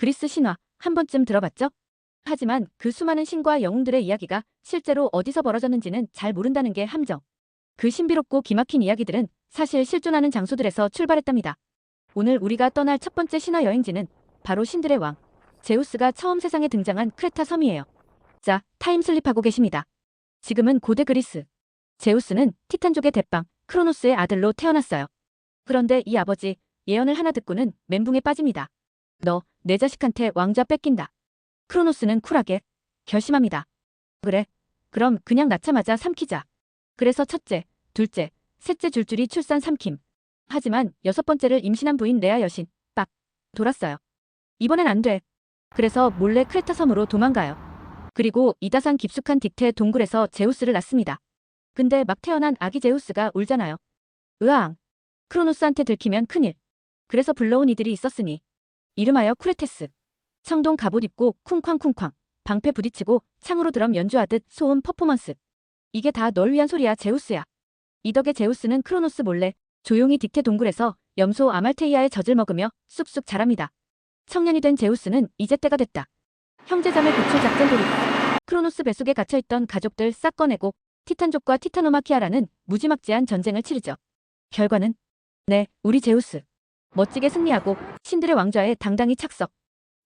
그리스 신화 한 번쯤 들어봤죠? 하지만 그 수많은 신과 영웅들의 이야기가 실제로 어디서 벌어졌는지는 잘 모른다는 게 함정. 그 신비롭고 기막힌 이야기들은 사실 실존하는 장소들에서 출발했답니다. 오늘 우리가 떠날 첫 번째 신화 여행지는 바로 신들의 왕, 제우스가 처음 세상에 등장한 크레타 섬이에요. 자, 타임슬립하고 계십니다. 지금은 고대 그리스. 제우스는 티탄족의 대빵, 크로노스의 아들로 태어났어요. 그런데 이 아버지, 예언을 하나 듣고는 멘붕에 빠집니다. 너, 내 자식한테 왕좌 뺏긴다. 크로노스는 쿨하게 결심합니다. 그래. 그럼 그냥 낳자마자 삼키자. 그래서 첫째, 둘째, 셋째 줄줄이 출산 삼킴. 하지만 여섯 번째를 임신한 부인 레아 여신, 빡, 돌았어요. 이번엔 안 돼. 그래서 몰래 크레타 섬으로 도망가요. 그리고 이다산 깊숙한 딕테 동굴에서 제우스를 낳습니다. 근데 막 태어난 아기 제우스가 울잖아요. 으앙. 크로노스한테 들키면 큰일. 그래서 불러온 이들이 있었으니. 이름하여 쿠레테스. 청동 갑옷 입고 쿵쾅쿵쾅. 방패 부딪히고 창으로 드럼 연주하듯 소음 퍼포먼스. 이게 다 널 위한 소리야 제우스야. 이 덕에 제우스는 크로노스 몰래 조용히 딕테 동굴에서 염소 아말테이아의 젖을 먹으며 쑥쑥 자랍니다. 청년이 된 제우스는 이제 때가 됐다. 형제자매 구출 작전 돌입. 크로노스 뱃속에 갇혀있던 가족들 싹 꺼내고 티탄족과 티타노마키아라는 무지막지한 전쟁을 치르죠. 결과는 네, 우리 제우스. 멋지게 승리하고 신들의 왕좌에 당당히 착석.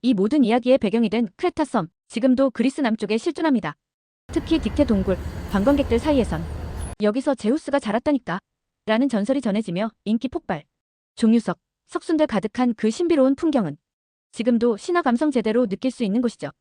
이 모든 이야기의 배경이 된 크레타 섬, 지금도 그리스 남쪽에 실존합니다. 특히 딕테 동굴, 관광객들 사이에선 여기서 제우스가 자랐다니까 라는 전설이 전해지며 인기 폭발. 종유석, 석순들 가득한 그 신비로운 풍경은 지금도 신화 감성 제대로 느낄 수 있는 곳이죠.